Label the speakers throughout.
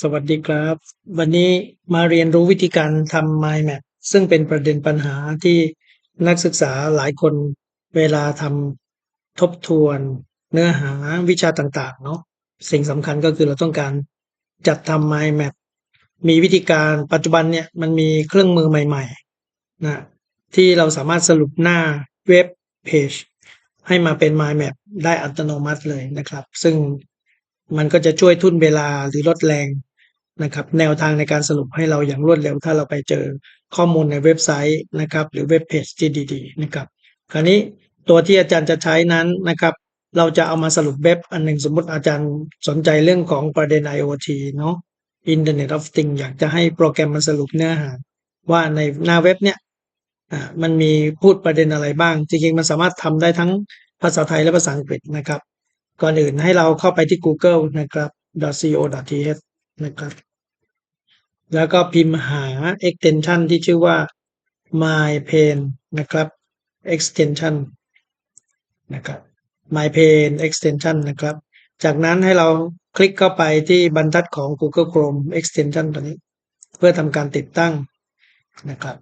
Speaker 1: สวัสดีครับ วันนี้มาเรียนรู้วิธีการทำ mind map ซึ่งเป็นประเด็นปัญหาที่นักศึกษาหลายคนเวลาทำทบทวน เนื้อหาวิชาต่างๆเนาะสิ่งสำคัญก็คือเราต้องการจัดทำ mind map มีวิธีการปัจจุบันเนี่ยมันมีเครื่องมือใหม่ๆนะที่เราสามารถสรุปหน้าเว็บเพจให้มาเป็น mind map ได้อัตโนมัติเลยนะครับ ซึ่ง มันก็จะช่วยทุ่นเวลาหรือลดแรงนะครับ แนวทางในการสรุปให้เราอย่างรวดเร็ว ถ้าเราไปเจอข้อมูลในเว็บไซต์นะครับ หรือเว็บเพจที่ดีๆนะครับคราวนี้ตัวที่อาจารย์จะใช้นั้นนะครับ เราจะเอามาสรุปเว็บอันหนึ่งสมมติอาจารย์สนใจเรื่องของประเด็น IoT เนาะ Internet of Things อยากจะให้โปรแกรมมันสรุปเนื้อหา ว่าในหน้าเว็บเนี่ยอ่ามันมีพูดประเด็นอะไรบ้าง จริงๆ มันสามารถทำได้ทั้งภาษาไทยและภาษาอังกฤษนะครับ ก่อนอื่นให้เราเข้าไปที่ Google นะครับ .co.th นะครับ แล้วก็พิมพ์หา extension ที่ชื่อว่า my pain นะครับ extension นะครับ my pain extension นะครับ จากนั้นให้เราคลิกเข้าไปที่บรรทัดของ Google Chrome extension ตัวนี้ เพื่อทำการติดตั้งนะครับ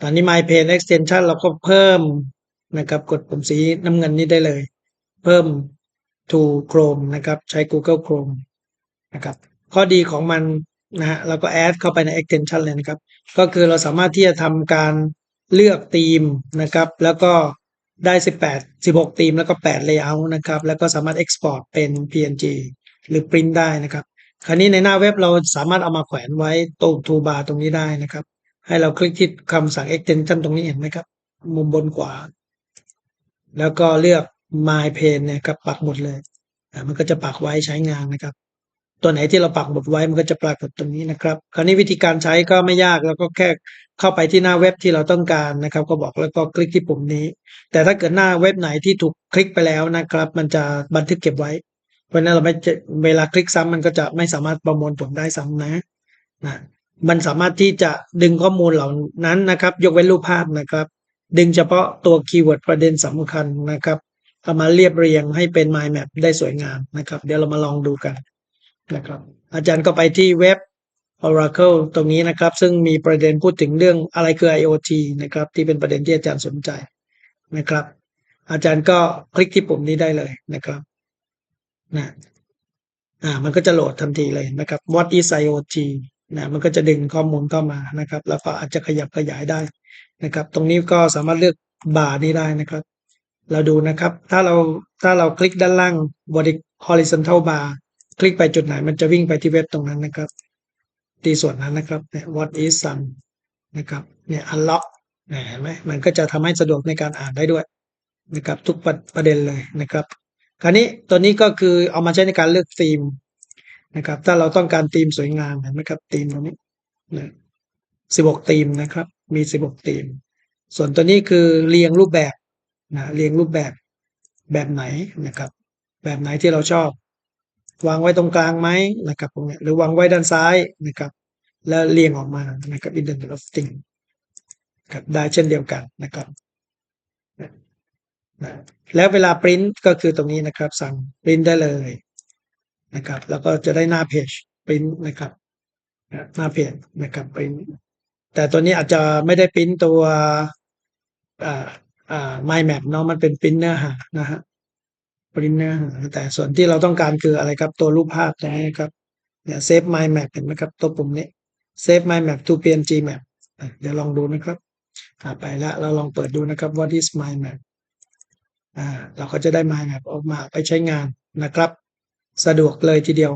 Speaker 1: ตอนนี้ my pain extension เราก็เพิ่มนะครับ กดปุ่มสีน้ำเงินนี้ได้เลย เพิ่ม to Chrome นะครับ ใช้ Google Chrome นะครับข้อดีของมันนะฮะเราก็แอดเข้าไปใน extension เลยนะครับ ก็คือเราสามารถที่จะทำการเลือกธีมนะครับ แล้วก็ได้ 18 16ธีมแล้วก็ 8 layout นะครับ แล้วก็สามารถ export เป็น PNG หรือ print ได้นะครับ คราวนี้ในหน้าเว็บเราสามารถเอามาแขวนไว้ตรง toolbar ตรงนี้ได้นะครับ ให้เราคลิกที่คำสั่ง extension ตรงนี้เห็นไหมครับ มุมบนขวา แล้วก็เลือก my pain เนี่ยครับปักหมุดเลยอ่ามันก็จะปักไว้ใช้งานนะครับ ตัวไหนที่เราปักหมุดไว้มันก็จะปรากฏตรงนี้นะครับ คราวนี้วิธีการใช้ก็ไม่ยากแล้วก็แค่เข้าไปที่หน้าเว็บที่เราต้องการนะครับ ก็บอกแล้วก็คลิกที่ปุ่มนี้ แต่ถ้าเกิดหน้าเว็บไหนที่ถูกคลิกไปแล้วนะครับ มันจะบันทึกเก็บไว้ เพราะนั้นเราไม่จะเวลาคลิกซ้ำมันก็จะไม่สามารถประมวลผลได้ซ้ำนะนะมันสามารถที่จะดึงข้อมูลเหล่านั้นนะครับ ยกเว้นรูปภาพนะครับ ดึงเฉพาะตัวคีย์เวิร์ดประเด็นสำคัญนะครับ เอามาเรียบเรียงให้เป็น mind map ได้สวยงามนะครับ เดี๋ยวเรามาลองดูกันนะครับ อาจารย์ก็ไปที่เว็บ Oracle ตรงนี้นะครับ ซึ่งมีประเด็นพูดถึงเรื่องอะไรคือ IoT นะครับ ที่เป็นประเด็นที่อาจารย์สนใจนะครับ อาจารย์ก็คลิกที่ปุ่มนี้ได้เลยนะครับนะอ่ามันก็จะโหลดทันทีเลยนะครับ What is IoT นะมันก็จะดึงข้อมูลเข้ามานะครับ แล้วก็อาจจะขยับขยายได้นะครับ ตรงนี้ก็สามารถเลือกบาร์นี้ได้นะครับ เราดูนะครับ ถ้าเราถ้าเราคลิกด้านล่าง body horizontal bar คลิกไปจุดไหนมันจะวิ่งไปที่เว็บตรงนั้นนะครับที่ส่วนนั้นนะครับเนี่ย what is sun นะครับเนี่ย unlock เนี่ยเห็นไหมมันก็จะทำให้สะดวกในการอ่านได้ด้วยนะครับ ทุกประประเด็นเลยนะครับคราวนี้ตัวนี้ก็คือเอามาใช้ในการเลือกธีมนะครับ ถ้าเราต้องการธีมสวยงามเห็นไหมครับธีมตรงนี้นะสิบหกธีมนะครับ มีสิบหกธีม ส่วนตัวนี้คือเรียงรูปแบบ นะเรียงรูปแบบแบบไหนนะครับ แบบไหนที่เราชอบ วางไว้ตรงกลางไหมนะครับตรงนี้หรือวางไว้ด้านซ้ายนะครับ แล้วเรียงออกมานะครับ Internet of thing ครับได้เช่นเดียวกันนะครับนะแล้วเวลาปริ้นก็คือตรงนี้นะครับ สั่งปริ้นได้เลยนะครับ แล้วก็จะได้หน้าเพจปริ้นนะครับหน้าเพจนะครับปริ้นแต่ตัวนี้อาจจะไม่ได้ปริ้นตัวอ่า mind map เนาะมันเป็นปริ้นเนื้อหานะฮะปริ้นเนื้อหาแต่ส่วนที่เราต้องการคืออะไรครับตัวรูปภาพนะครับเนี่ย save mind map เห็นไหมครับตัวปุ่มนี้ save mind map to png map เดี๋ยวลองดูนะครับอไปแล้วเราลองเปิดดูนะครับ what is mind map อ่าเราก็จะได้ mind map ออกมาไปใช้งานนะครับ สะดวกเลยทีเดียว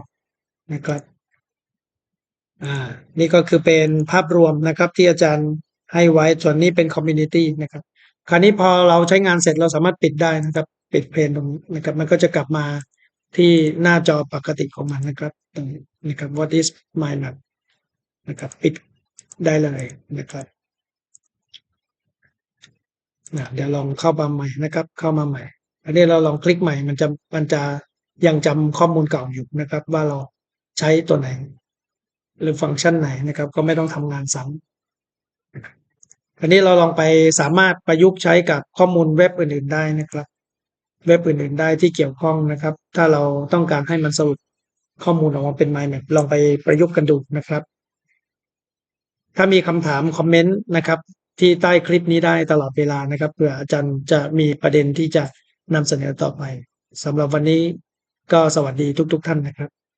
Speaker 1: นะครับอ่านี่ก็คือเป็นภาพรวมนะครับที่อาจารย์ให้ไว้ส่วนนี้เป็น community นะครับ คราวนี้พอเราใช้งานเสร็จเราสามารถปิดได้นะครับ ปิดเพลนตรงนะครับ มันก็จะกลับมาที่หน้าจอปกติของมันนะครับตรงนะครับ what is my map นะครับ ปิดได้เลยนะครับนะเดี๋ยวลองเข้ามาใหม่นะครับ เข้ามาใหม่ อันนี้เราลองคลิกใหม่ มันจะมันจะยังจำข้อมูลเก่าอยู่นะครับ ว่าเราใช้ตัวไหน หรือฟังก์ชันไหนนะครับ ก็ไม่ต้องทำงานซ้ำนะครับ อันนี้เราลองไปสามารถประยุกต์ใช้กับข้อมูลเว็บอื่นๆได้นะครับ เว็บอื่นๆได้ที่เกี่ยวข้องนะครับ ถ้าเราต้องการให้มันสรุปข้อมูลออกมาเป็น mind map ลองไปประยุกต์กันดูนะครับ ถ้ามีคำถามคอมเมนต์นะครับ ที่ใต้คลิปนี้ได้ตลอดเวลานะครับเผื่ออาจารย์จะมีประเด็นที่จะนำเสนอต่อไปสำหรับวันนี้ก็สวัสดีทุก ๆ ท่านนะครับ